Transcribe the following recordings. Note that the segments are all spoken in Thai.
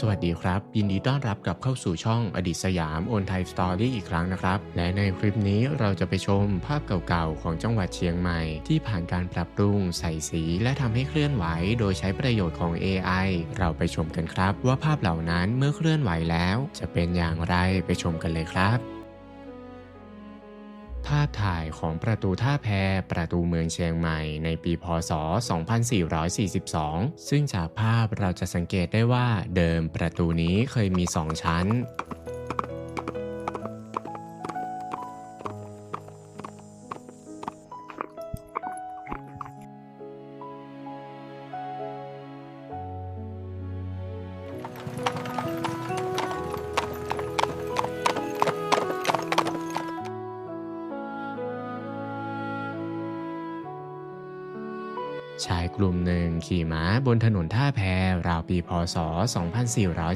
สวัสดีครับ ยินดีต้อนรับกลับเข้าสู่ช่องอดีตสยามโอนไทยสตอรี่อีกครั้งนะครับ และในคลิปนี้เราจะไปชมภาพเก่าๆ ของจังหวัดเชียงใหม่ ที่ผ่านการปรับปรุง ใส่สี และทำให้เคลื่อนไหว โดยใช้ประโยชน์ของ AI เราไปชมกันครับ ว่าภาพเหล่านั้นเมื่อเคลื่อนไหวแล้ว จะเป็นอย่างไรไปชมกันเลยครับ พถ่ายของประตูท่าแพประตูเมืองเชียงใหม่ในปีพศ 2442 ซึ่งจากภาพเราจะสังเกตได้ว่าเดิมประตูนี้เคยมี 2 ชั้น ชายกลุ่มหนึ่งขี่ม้าบนถนนท่าแพราวปีพศ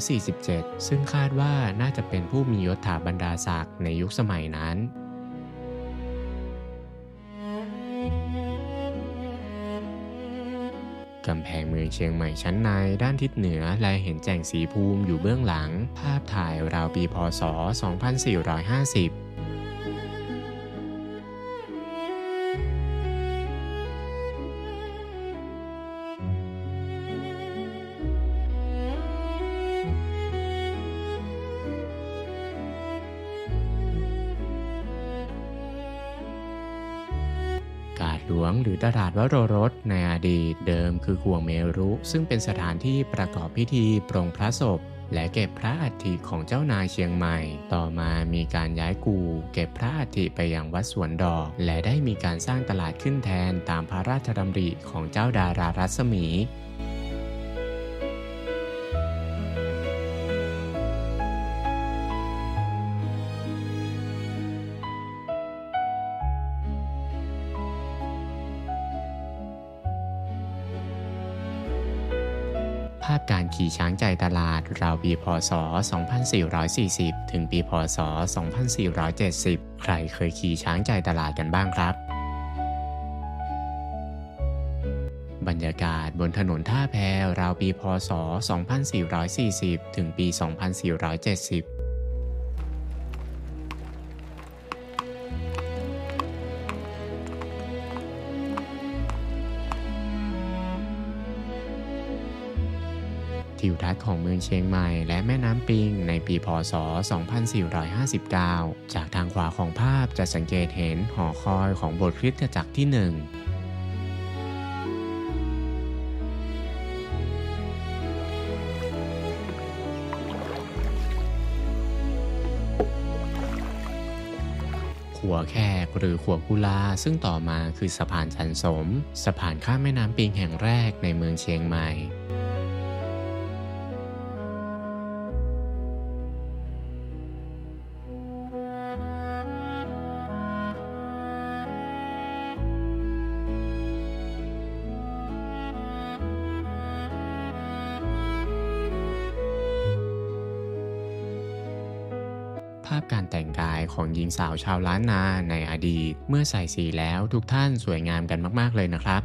2447 ซึ่งคาดว่าน่าจะเป็นผู้มียศถาบรรดาศักดิ์ในยุคสมัยนั้น กำแพงเมืองเชียงใหม่ชั้นในด้านทิศเหนือและเห็นแจ่งสีภูมิอยู่เบื้องหลัง ภาพถ่ายราวปีพศ 2450 หลวงหรือตลาดวโรรสในอดีตเดิมคือขวงเมรุ ซึ่งเป็นสถานที่ประกอบพิธีปรงพระศพ และเก็บพระอัฐิของเจ้านายเชียงใหม่ ต่อมามีการย้ายกู เก็บพระอัฐิไปยังวัดสวนดอก และได้มีการสร้างตลาดขึ้นแทนตามพระราชดำริของเจ้าดารารัศมีาพการขี่ช้างใจตลาดราวปีพศ 2440 ถึงปีพศ 2470 ใครเคยขี่ช้างใจตลาดกันบ้างครับ บรรยากาศบนถนนท่าแพราวปีพศ 2440 ถึงปี 2470 ทิวทัศน์ของเมืองเชียงใหม่และแม่น้ำปิงในปีพศ 2459 จากทางขวาของภาพจะสังเกตเห็นหอคอยของโบสถ์คริสตจักรที่หนึ่งขัวแขกหรือขัวกุลาซึ่งต่อมาคือสะพานชันสม สะพานข้ามแม่น้ำปิงแห่งแรกในเมืองเชียงใหม่ พการแต่งกายของหญิงสาวชาวล้านนาในอดีต เมื่อใส่สีแล้วทุกท่านสวยงามกันมากๆเลยนะครับ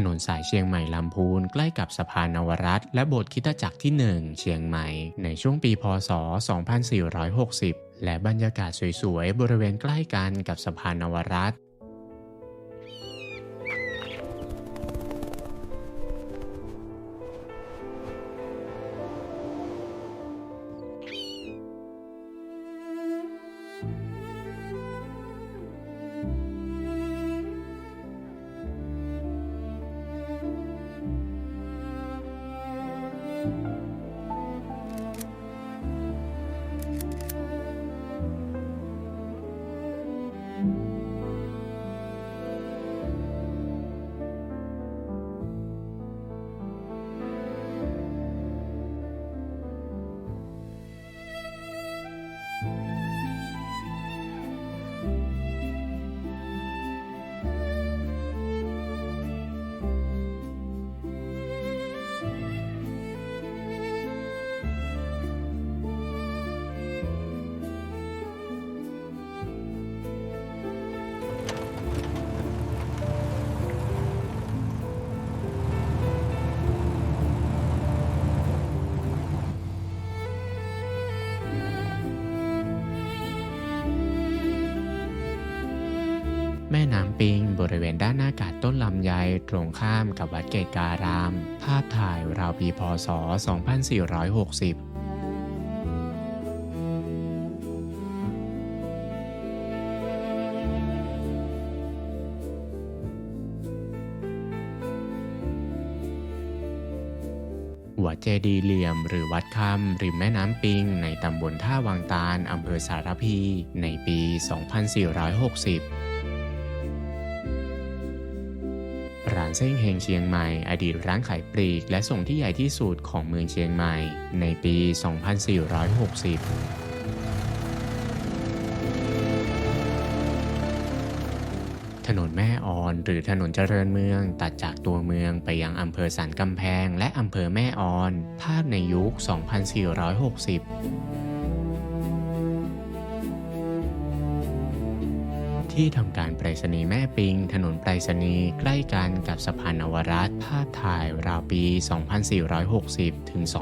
ถนนสายเชียงใหม่ลำพูนใกล้กับสะพานนวรัตและโบสถ์คิตจักรที่ 1 เชียงใหม่ ในช่วงปีพศ 2460 และบรรยากาศสวยๆ บริเวณใกล้กันกับสะพานนวรัต ริเวณด้านหน้ากาดต้นลำไยตรงข้ามกับวัดเกตการาม ภาพถ่ายราวปีพศ 2460วัดเจดีเหลี่ยมหรือวัดคำริมแม่น้ำปิง ในตำบลท่าวังตาลอำเภอสารพี ในปี 2460 เส้งเฮงเชียงใหม่ อดีตร้านขายปลีก และส่งที่ใหญ่ที่สุดของเมืองเชียงใหม่ ในปี 2460ถนนแม่ออนหรือถนนเจริญเมืองตัดจากตัวเมืองไปยังอำเภอสันกำแพง และอำเภอแม่ออน ภาพในยุค 2460 ที่ทำการไปรษณีย์แม่ปิง ถนนไปรษณีย์ใกล้กันกับสะพานนวรัตภาพถ่ายราวปี 2460 ถึง 2470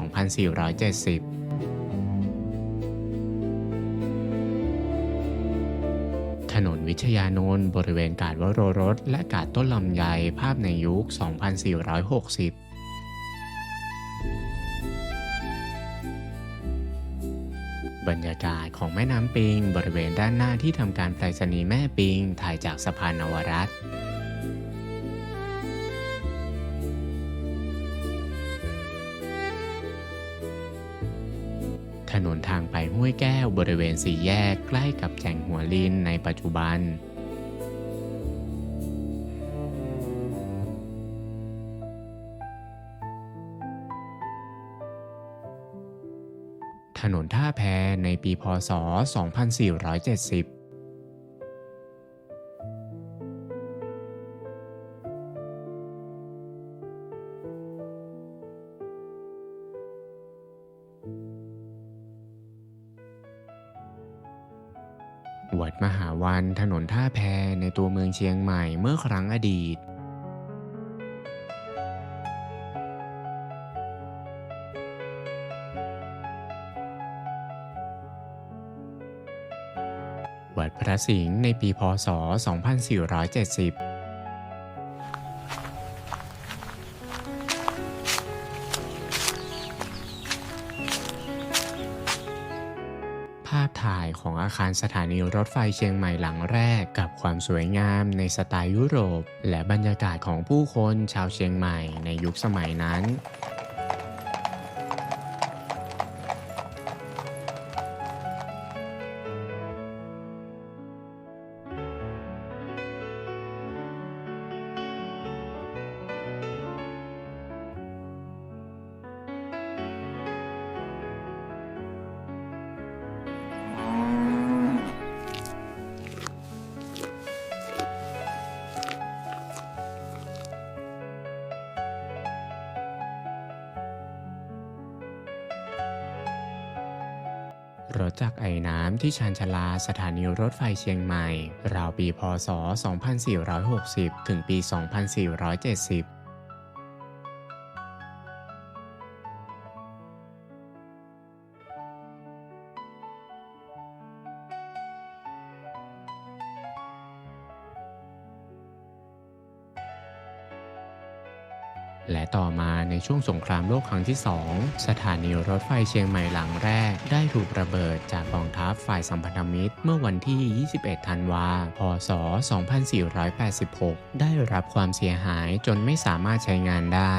ถนนวิทยานนท์บริเวณกาดวโรรสและกาดต้นลำไยภาพในยุค 2460 รรยากาศของแม่น้ำปิง บริเวณด้านหน้าที่ทำการไปรษณีย์แม่ปิง ถ่ายจากสะพานนวรัตน์ถนนทางไปห้วยแก้วบริเวณสี่แยกใกล้กับแก่งหัวลินในปัจจุบัน ในปีพศ 2470วัดมหาวันถนนท่าแพในตัวเมืองเชียงใหม่เมื่อครั้งอดีต วัดพระสิงห์ในปีพศ 2470ภาพถ่ายของอาคารสถานีรถไฟเชียงใหม่หลังแรกกับความสวยงามในสไตล์ยุโรป และบรรยากาศของผู้คนชาวเชียงใหม่ในยุคสมัยนั้น ถจากไอ้น้ำที่ชานชาลาสถานีรถไฟเชียงใหม่ ราวปีพศ 2460 ถึงปี 2470 และต่อมาในช่วงสงครามโลกครั้งที่ 2 สถานีรถไฟเชียงใหม่หลังแรก ได้ถูกระเบิดจากกองทัพฝ่ายสัมพันธมิตร เมื่อวันที่ 21 ธันวา พศ 2486 ได้รับความเสียหายจนไม่สามารถใช้งานได้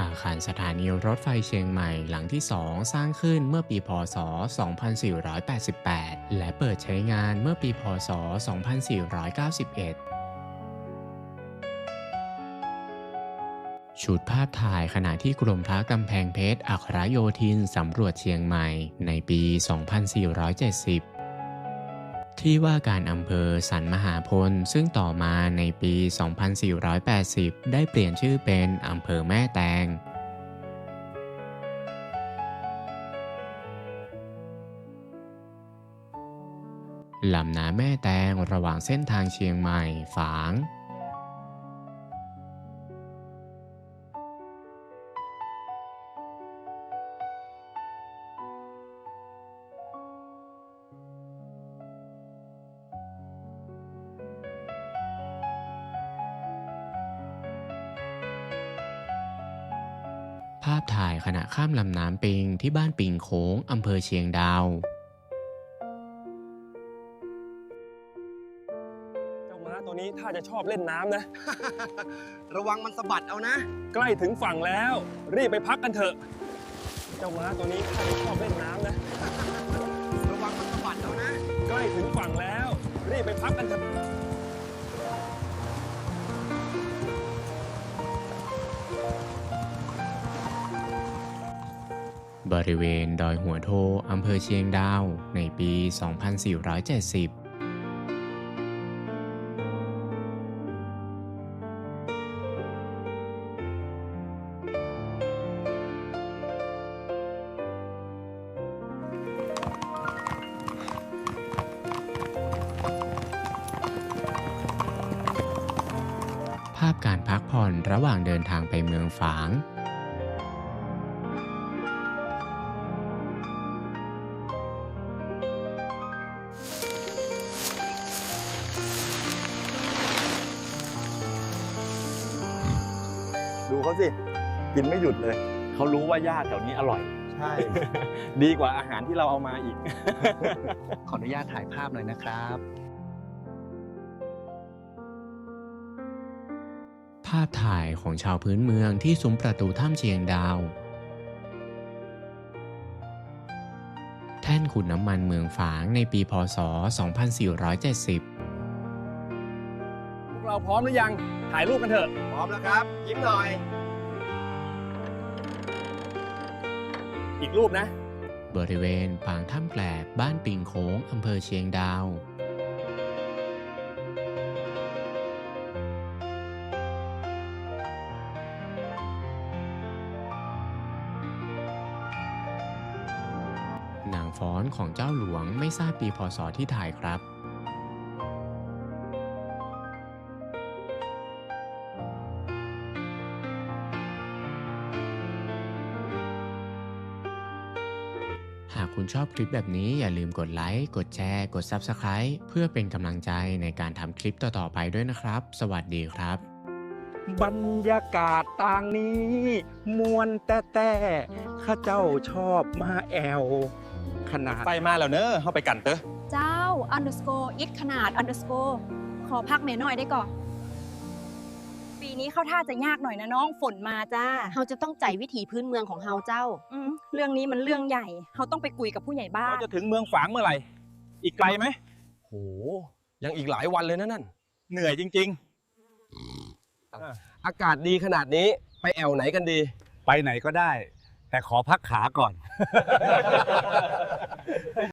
อาคารสถานีรถไฟเชียงใหม่หลังที่ 2 สร้างขึ้นเมื่อปีพศ 2488 และเปิดใช้งานเมื่อปีพศ 2491ชุดภาพถ่ายขณะที่กรมพระกำแพงเพชรอัครโยธินสำรวจเชียงใหม่ในปี 2470 ที่ว่าการอำเภอสันมหาพล ซึ่งต่อมาในปี 2480 ได้เปลี่ยนชื่อเป็นอำเภอแม่แตงลำน้ำแม่แตงระหว่างเส้นทางเชียงใหม่ ฝาง ณะข้ามลำน้ำปิงที่บ้านปิงโค้งอำเภอเชียงดาวเจ้าม้าตัวนี้ถ้าจะชอบเล่นน้ำนะ ระวังมันสะบัดเอานะ ใกล้ถึงฝั่งแล้ว รีบไปพักกันเถอะ เจ้าม้าตัวนี้ถ้าจะชอบเล่นน้ำนะ ระวังมันสะบัดเอานะ ใกล้ถึงฝั่งแล้ว รีบไปพักกันเถอะ บริเวณดอยหัวโทอำเภอเชียงดาว ในปี 2470ภาพการพักผ่อนระหว่างเดินทางไปเมืองฝาง เขาสิ กินไม่หยุดเลย เขารู้ว่าหญ้าแถวนี้อร่อย ใช่ ดีกว่าอาหารที่เราเอามาอีก ขออนุญาตถ่ายภาพหน่อยนะครับ ภาพถ่ายของชาวพื้นเมืองที่ซุ้มประตูถ้ำเชียงดาว แท่นขุดน้ำมันเมืองฝางในปีพศ 2470พวกเราพร้อมหรือยัง ถ่ายรูปกันเถอะ พร้อมแล้วครับ ยิ้มหน่อย อีกรูปนะ บริเวณปางถ้ำแกลบบ้านปิงโค้งอำเภอเชียงดาวหนังฟ้อนของเจ้าหลวงไม่ทราบปีพศที่ถ่ายครับ คุณชอบคลิปแบบนี้อย่าลืมกดไลค์ กดแชร์ กด Subscribe เพื่อเป็นกำลังใจในการทำคลิปต่อๆไปด้วยนะครับ สวัสดีครับ บรรยากาศต่างนี้ มวนแต่แต่ข้าเจ้าชอบมาแอว ขนาดไปมาแล้วเนอะเข้าไปกันเตอะ เจ้า underscore it ขนาด underscore ขอพักแม่หน่อยได้ก่อน ปีนี้เข้าท่าจะยากหน่อยนะน้องฝนมาจ้าเราจะต้องใจวิถีพื้นเมืองของเฮาเจ้า อืมเรื่องนี้มันเรื่องใหญ่เขาต้องไปคุยกับผู้ใหญ่บ้าเรานจะถึงเมืองฝางเมื่อไหร่ อีกไกลไหมโห ยังอีกหลายวันเลยนะนั่น เหนื่อยจริง อากาศดีขนาดนี้ไปแอวไหนกันดี ไปไหนก็ได้ แต่ขอพักขาก่อน